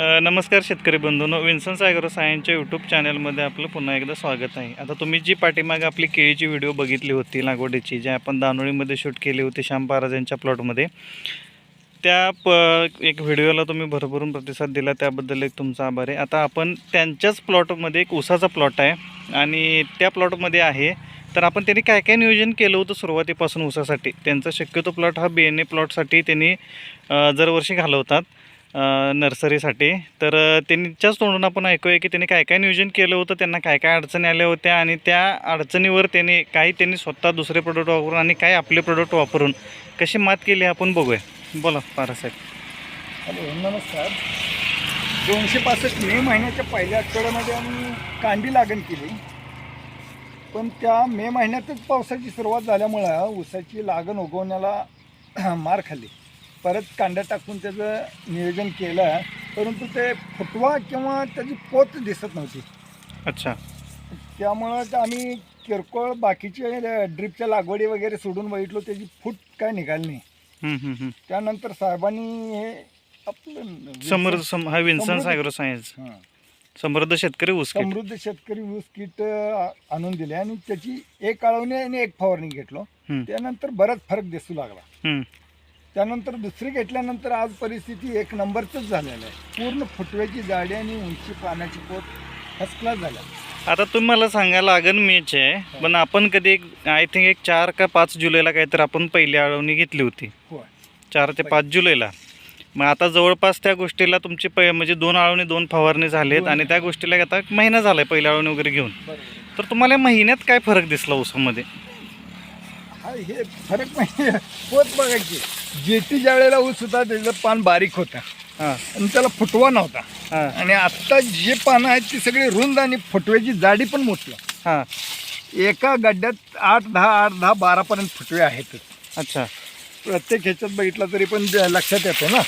नमस्कार शेतकरी बंधूंनो. विन्सन ॲग्रो सायन्सच्या यूट्यूब चॅनलमध्ये आपलं पुन्हा एकदा स्वागत आहे. आता तुम्ही जी पाठीमागे आपली केळीची व्हिडिओ बघितली होती लागवडीची जी आपण दानोळीमध्ये शूट केली होती श्याम महाराज यांच्या प्लॉटमध्ये त्या प एक व्हिडिओला तुम्ही भरभरून प्रतिसाद दिला त्याबद्दल एक तुमचा आभार आहे. आता आपण त्यांच्याच प्लॉटमध्ये एक उसाचा प्लॉट आहे आणि त्या प्लॉटमध्ये आहे. तर आपण त्यांनी काय काय नियोजन केलं होतं सुरुवातीपासून उसासाठी त्यांचा शक्यतो प्लॉट हा बी एन ए प्लॉटसाठी त्यांनी दरवर्षी घालवतात. नर्सरीसाठी. तर त्यांच्याच तोंडून आपण ऐकूया की त्यांनी काय काय नियोजन केलं होतं त्यांना काय काय अडचणी आल्या होत्या आणि त्या अडचणीवर त्यांनी काही त्यांनी स्वतः दुसरे प्रोडक्ट वापरून आणि काही आपले प्रोडक्ट वापरून कशी मात केली आपण बघूया. बोला पारासाहेब हॅलो नमस्कार. दोनशे पासष्ट मे महिन्याच्या पहिल्या आठवड्यामध्ये आम्ही कांडी लागण केली. पण त्या मे महिन्यातच पावसाची सुरुवात झाल्यामुळं ऊसाची लागण उगवण्याला मार खाल्ली. परत कांड्या टाकून त्याचं नियोजन केलं परंतु ते फुटवा किंवा त्याची पोत दिसत नव्हती अच्छा त्यामुळं आम्ही किरकोळ बाकीचे ड्रिपच्या लागवडी वगैरे सोडून बघितलो त्याची फूट काय निघाली नाही हम्म. त्यानंतर साहेबांनी हे आपलं समृद्ध सम हा विन्सन ॲग्रो सायन्स हां. समृद्ध शेतकरी ऊस किट. समृद्ध शेतकरी ऊस किट अ, आणून दिले आणि त्याची एक काळवणी आणि एक फवारणी घेतलो हम्म, त्यानंतर बराच फरक दिसू लागला हम्म. त्यानंतर दुसरी घेतल्यानंतर आज परिस्थिती एक नंबरच झालेलं आहे. पूर्ण फुटव्याची जाडी आणि उंची पाण्याची पोत फर्स्ट क्लास झाल्या आता तुम्ही मला सांगा लागण मेच आहे पण आपण कधी एक आय थिंक एक चार का पाच जुलैला काहीतरी आपण पहिली आळवणी घेतली होती. होय. चार ते पाच जुलैला. मग आता जवळपास त्या गोष्टीला तुमची पै म्हणजे दोन आळवणी दोन फवारणी झालेत. आणि त्या गोष्टीला आता महिना झालाय पहिली आळवणी वगैरे घेऊन. बरोबर. तर तुम्हाला या महिन्यात काय फरक दिसला ऊसामध्ये? हा हे फरक म्हणजे पोत बघायची. जेटी ज्या वेळेला ऊस होता त्याचं पान बारीक होतं. हां. आणि त्याला फुटवा नव्हता. हां. आणि आत्ता जे पानं आहेत ती सगळी रुंद आणि फुटव्याची जाडी पण मोठी आहे. हां. एका गड्ड्यात आठ दहा आठ दहा बारापर्यंत फुटवे आहेतच अच्छा. प्रत्येक ह्याच्यात बघितलं तरी पण लक्षात येतो ना.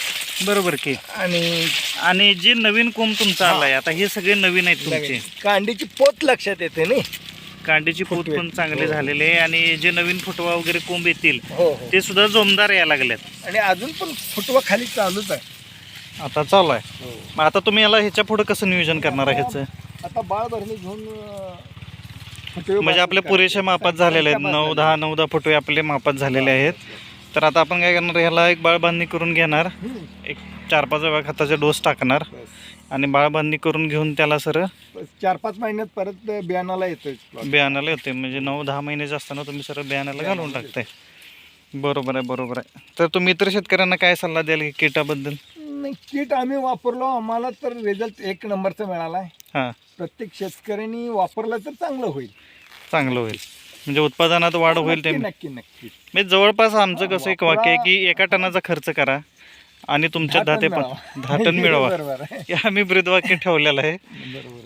बरोबर की. आणि आणि जे नवीन कोंब तुमचा हां. आलाय आता हे सगळे नवीन आहेत तुमचे. कांडीची पोत लक्षात येते नाही कांडीची पोत. पण चांगले हो. झालेले आहे आणि जे नवीन फुटवा वगैरे कोंब येतील हो हो. ते सुद्धा जोमदार यायला लागलेत आणि अजून पण फुटवा खाली चालूच आहे. आता चालू आहे. मग आता तुम्ही याला ह्याच्या पुढे कसं नियोजन करणार आहे ह्याचं? आता बाळ भरणी घेऊन अं, फुटवे म्हणजे आपल्या बाजूला पुरेशा. मापात झालेले आहेत. नऊ दहा नऊ दहा फुटवे आपले मापात झालेले आहेत. तर आता आपण काय करणार ह्याला एक बाळबांधणी करून घेणार. हम्म. एक चार पाच वेळा खताचा डोस टाकणार. बस. आणि बाळबांधणी करून घेऊन त्याला सर चार पाच महिन्यात परत बियाणाला plot. बियाणाला येते म्हणजे नऊ दहा महिन्याचे असताना तुम्ही सर बियाणाला घालून टाकताय. बरोबर आहे बरोबर आहे. तर तुम्ही इतर शेतकऱ्यांना काय सल्ला द्याल की किटाबद्दल? नाही किट आम्ही वापरलो. आम्हाला तर रिझल्ट एक नंबरचा मिळाला आहे. हां. प्रत्येक शेतकऱ्यांनी वापरलं तर चांगलं होईल. चांगलं होईल. म्हणजे उत्पादनात वाढ होईल ते नक्की नक्की नक्की. म्हणजे जवळपास आमचं कसं एक वाक्य आहे की एका टनाचा खर्च करा. आणि तुमच्या दहा ते टन पाच दहा टन मिळवा. बरोबर आहे. हे आम्ही ब्रीदवाक्य ठेवलेलं आहे.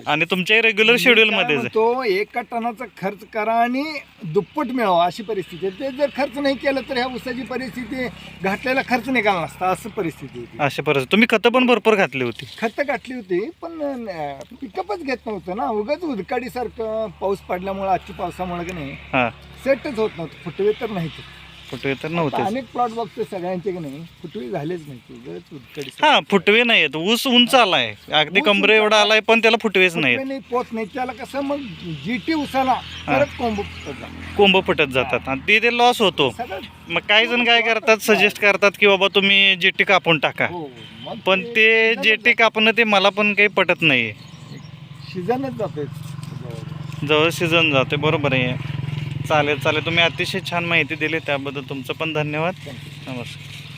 आणि तुमच्या रेग्युलर शेड्यूलमध्येच आहे. तो एका टनाचा खर्च करा आणि दुप्पट मिळवा अशी परिस्थिती आहे. ते जर खर्च नाही केलं तर ह्या उसाची परिस्थिती घातलेला खर्च निघाला नसता असं परिस्थिती होती अशा परिस्थिती. तुम्ही खतं पण भरपूर घातली होती. खतं घातली होती पण पिकअपच घेत नव्हतं ना. उगाच उदकाडीसारखं पाऊस पडल्यामुळे आजची पावसामुळे की नाही हां. सेटच होत नव्हतं. फुटवे तर नाहीत. फुटवे तर आता नव्हतेच अनेक प्लॉट बघतो सगळ्यांचे की नाही. फुटवे झालेच नाही. उदकाडी हा फुटवे नाही आहेत ऊस उंच आलाय. अगदी ऊस कमरे उंच एवढा आलाय पण त्याला फुटवेच नाही पोत नाही. त्याला कसं मग जीटी उसाला परत कोंब फुटत जातं. कोंब फुटत जातात. आणि ते ते लॉस होतो. सगळं मग काही जण काय करतात? सजेस्ट करतात की बाबा तुम्ही जेटी कापून टाका. हो मग पण ते जेटी कापणं ते मला पण काही पटत नाही सीझनच जातोय. जवळ सीझन जाते बरोबर आहे. चालेल चालेल. तुम्ही अतिशय छान माहिती दिली त्याबद्दल तुमचं पण धन्यवाद. नमस्कार.